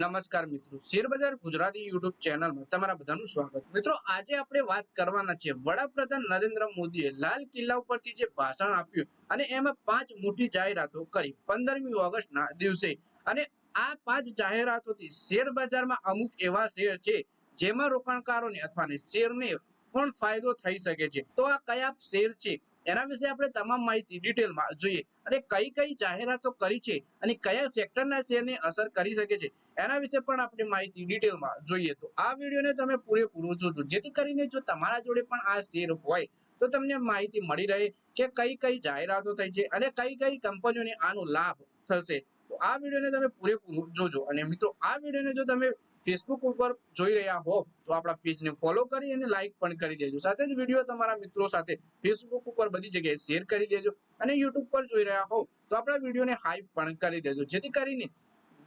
નમસ્કાર મિત્રો. શેરબજાર ગુજરાતી યુટ્યુબ ચેનલમાં તમારા બધાનું સ્વાગત. મિત્રો, આજે આપણે વાત કરવાના છે વડાપ્રધાન નરેન્દ્ર મોદીએ લાલ કિલ્લા ઉપરથી જે ભાષણ આપ્યું અને એમાં પાંચ મોટી જાહેરાતો કરી પંદરમી ઓગસ્ટના દિવસે. અને આ પાંચ જાહેરાતોથી શેર બજારમાં અમુક એવા શેર છે જેમાં રોકાણકારોને અથવા શેરને પણ ફાયદો થઈ શકે છે. તો આ કયા શેર છે? એના વિશે આપણે તમામ માહિતી ડિટેલમાં જોઈએ. અને કઈ કઈ જાહેરાતો કરી છે અને કયા સેક્ટરના શેરને અસર કરી શકે છે. એના વિશે પણ આપણે માહિતી ડિટેલમાં જોઈએ. તો આ વિડીયોને તમે પૂરેપૂરો જોજો. જેથી કરીને જો તમારા જોડે પણ આ શેર હોય, તો તમને માહિતી મળી રહે કે કઈ કઈ જાહેરાતો થઈ છે અને કઈ કઈ કંપનીઓને આનો લાભ થશે. તો આ વિડીયોને તમે પૂરેપૂરું જોજો. અને મિત્રો, આ વિડીયોને જો તમે ફેસબુક ઉપર જોઈ રહ્યા હો, તો આપણા પેજને ફોલો કરી અને લાઇક પણ કરી દેજો. સાથે જ વીડિયો તમારા મિત્રો સાથે ફેસબુક ઉપર બધી જગ્યાએ શેર કરી દેજો અને યુટ્યુબ પર જોઈ રહ્યા હો, તો આપણા વિડીયોને હાઈપ પણ કરી દેજો. જેથી કરીને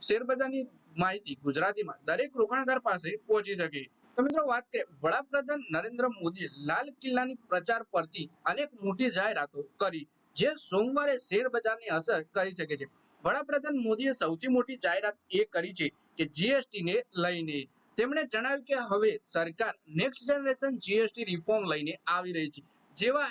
શેરબજારની માહિતી ગુજરાતીમાં દરેક રોકાણકાર પાસે પહોંચી શકે. તો મિત્રો વાત કરીએ, વડાપ્રધાન નરેન્દ્ર મોદીએ લાલ કિલ્લાની પ્રચાર પરથી અનેક મોટી જાહેરાતો કરી, જે સોમવારે શેર બજારની અસર કરી શકે છે. વડાપ્રધાન મોદીએ સૌથી મોટી જાહેરાત એ કરી છે કે જીએસટી ને લઈને. તેમણે જણાવ્યું કે હવે સરકાર નેક્સ્ટ જનરેશન જીએસટી રિફોર્મ લઈને આવી રહી છે. જેવા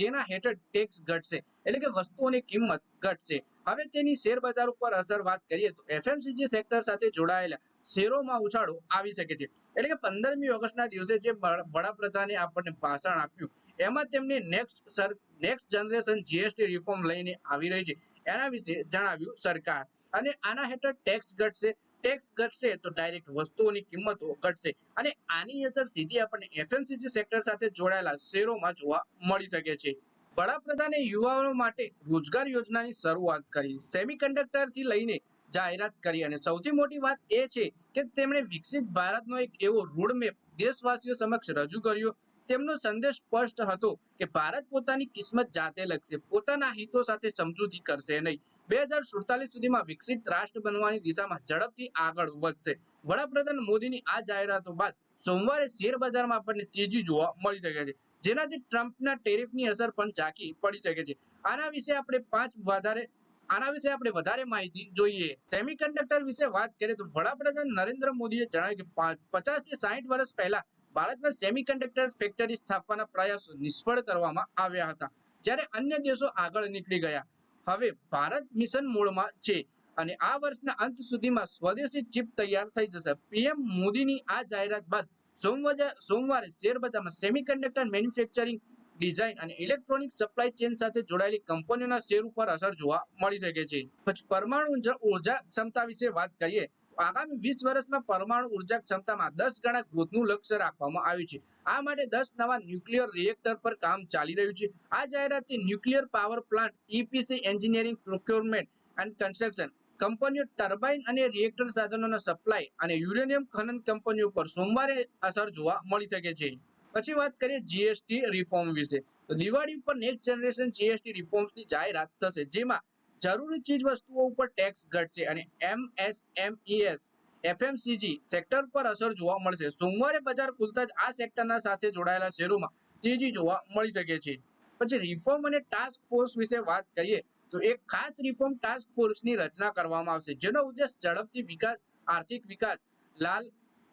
જેના હેઠળ ટેક્સ ઘટશે, એટલે કે વસ્તુઓની કિંમત ઘટશે. હવે તેની શેર બજાર ઉપર અસર વાત કરીએ તો એફએમસીજી સેક્ટર સાથે જોડાયેલા શેરોમાં ઉછાળો આવી શકે છે. એટલે કે પંદરમી ઓગસ્ટના દિવસે જે વડાપ્રધાને આપણને ભાષણ આપ્યું, એમાં તેમણે next sir next generation GST reform લઈને આવી રહી છે. એના વિશે જણાવ્યું સરકાર. અને આના હેઠળ ટેક્સ ઘટશે ટેક્સ ઘટશે તો ડાયરેક્ટ વસ્તુઓની કિંમતો ઘટશે. અને આની અસર સીધી આપણને એફએમસીજી સેક્ટર સાથે જોડાયેલા શેરોમાં જોવા મળી શકે છે. વડાપ્રધાને યુવાઓ માટે રોજગાર યોજનાની શરૂઆત કરી સેમિકન્ડક્ટરથી લઈને જાહેરાત કરી. અને સૌથી મોટી વાત એ છે કે તેમણે વિકસિત ભારતનો એક એવો રોડમેપ દેશવાસીઓ સમક્ષ રજૂ કર્યો તેમનો સંદેશ સ્પષ્ટ હતો કે ભારત પોતાની કિસ્મત જાતે લખશે, પોતાના હિતો સાથે સમજૂતી કરશે નહીં. બે હજાર સુડતાલીસ સુધીમાં વિકસિત રાષ્ટ્ર બનવાની દિશામાં ઝડપથી આગળ વધશે. વડાપ્રધાન મોદીની આ જાહેરાતો બાદ સોમવારે શેર આપણને તેજી જોવા મળી શકે છે, જેનાથી ટ્રમ્પના ટેરિફની અસર પણ ઝાંકી પડી શકે છે. આના વિશે આપણે પાંચ વધારે, આના વિશે આપણે વધારે માહિતી જોઈએ. સેમિકન્ડક્ટર વિશે વાત કરીએ તો વડાપ્રધાન નરેન્દ્ર મોદીએ જણાવ્યું કે પચાસથી સાહીઠ વર્ષ પહેલા ભારતમાં સેમિકન્ડક્ટર ફેક્ટરી સ્થાપવાના પ્રયાસો નિષ્ફળ કરવામાં આવ્યા હતા. જ્યારે અન્ય દેશો આગળ નીકળી ગયા. હવે ભારત મિશન મૂળમાં છે અને આ વર્ષના અંત સુધીમાં સ્વદેશી ચિપ તૈયાર થઈ જશે. પીએમ મોદીની આ જાહેરાત બાદ સોમવારે સોમવારે શેર બજારમાં સેમિકન્ડક્ટર મેન્યુફેક્ચરિંગ ડિઝાઇન અને ઇલેક્ટ્રોનિક સપ્લાય ચેન સાથે જોડાયેલી કંપનીઓના શેર ઉપર અસર જોવા મળી શકે છે. પછી પરમાણુ ઊર્જા ક્ષમતા વિશે વાત કરીએ આગામી વીસ વર્ષમાં પરમાણુ ઊર્જા ક્ષમતામાં દસ ગણા ગ્રોથનું લક્ષ્ય રાખવામાં આવ્યું છે. આ માટે દસ નવા ન્યુક્લિયર રિએક્ટર પર કામ ચાલી રહ્યું છે. આ જાહેરાતથી nuclear power plant EPC engineering procurement and construction કંપનીઓ ટર્બાઇન અને રિએક્ટર સાધનોનો સપ્લાય અને યુરેનિયમ ખનન કંપનીઓ પર સોમવારે અસર જોવા મળી શકે છે. પછી વાત કરીએ જીએસટી રિફોર્મ વિશે. તો દિવાળી ઉપર નેક્સ્ટ જનરેશન જીએસટી રિફોર્મ્સની જાહેરાત થશે. જેમાં જરૂરી ચીજ વસ્તુઓ ઉપર ટેક્સ ઘટશે અને એમએસએમઈએસ એફએમસીજી સેક્ટર પર અસર જોવા મળશે. સોમવારે બજાર ખુલતા જ આ સેક્ટરના સાથે જોડાયેલા શેરોમાં તેજી જોવા મળી શકે છે. પછી રિફોર્મ અને ટાસ્ક ફોર્સ વિશે વાત કરીએ, તો એક ખાસ રિફોર્મ ટાસ્ક ફોર્સની રચના કરવામાં આવશે, જેનો ઉદ્દેશ ઝડપથી વિકાસ, આર્થિક વિકાસ, લાલ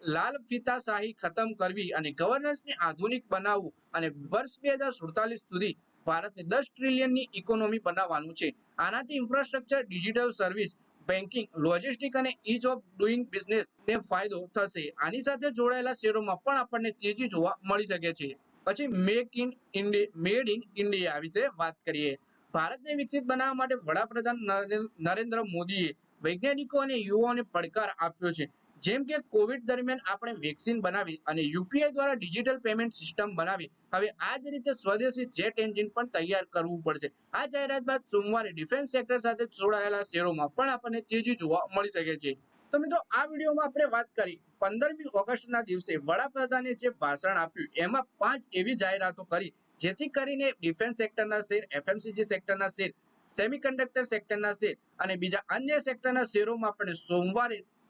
લાલ ફિતાશાહી ખતમ કરવી અને ગવર્નન્સને આધુનિક બનાવવું અને વર્ષ બે હજાર સુડતાલીસ સુધી ભારતને દસ ટ્રિલિયનની ઇકોનોમી બનાવવાનું છે. આનાથી infrastructure digital service banking logistic અને ઇઝ ઓફ ડુઈંગ બિઝનેસ ને ફાયદો થશે. આની સાથે જોડાયેલા શેરોમાં પણ આપણને તેજી જોવા મળી શકે છે. પછી make in India made in India વિશે વાત કરીએ. ભારતને વિકસિત બનાવવા માટે વડાપ્રધાન નરેન્દ્ર મોદીએ વૈજ્ઞાનિકો અને યુવાઓને પડકાર આપ્યો છે. જેમ કે કોવિડ દરમિયાન આપણે વેક્સિન બનાવી અને યુપીઆઈ દ્વારા ડિજિટલ પેમેન્ટ સિસ્ટમ બનાવી, હવે આ જ રીતે સ્વદેશી જેટ એન્જિન પણ તૈયાર કરવું પડશે. આ જાહેરાત બાદ સોમવારે ડિફેન્સ સેક્ટર સાથે જોડાયેલા શેરોમાં પણ આપણને તેજી જોવા મળી શકે છે. તો મિત્રો, આ વિડીયોમાં આપણે વાત કરી પંદરમી ઓગસ્ટના દિવસે વડાપ્રધાને જે ભાષણ આપ્યું, એમાં પાંચ એવી જાહેરાતો કરી, જેથી કરીને ડિફેન્સ સેક્ટરના શેર એફએમસીજી સેક્ટરના શેર સેમિકન્ડક્ટર સેક્ટરના શેર અને બીજા અન્ય સેક્ટરના શેરોમાં આપણે સોમવારે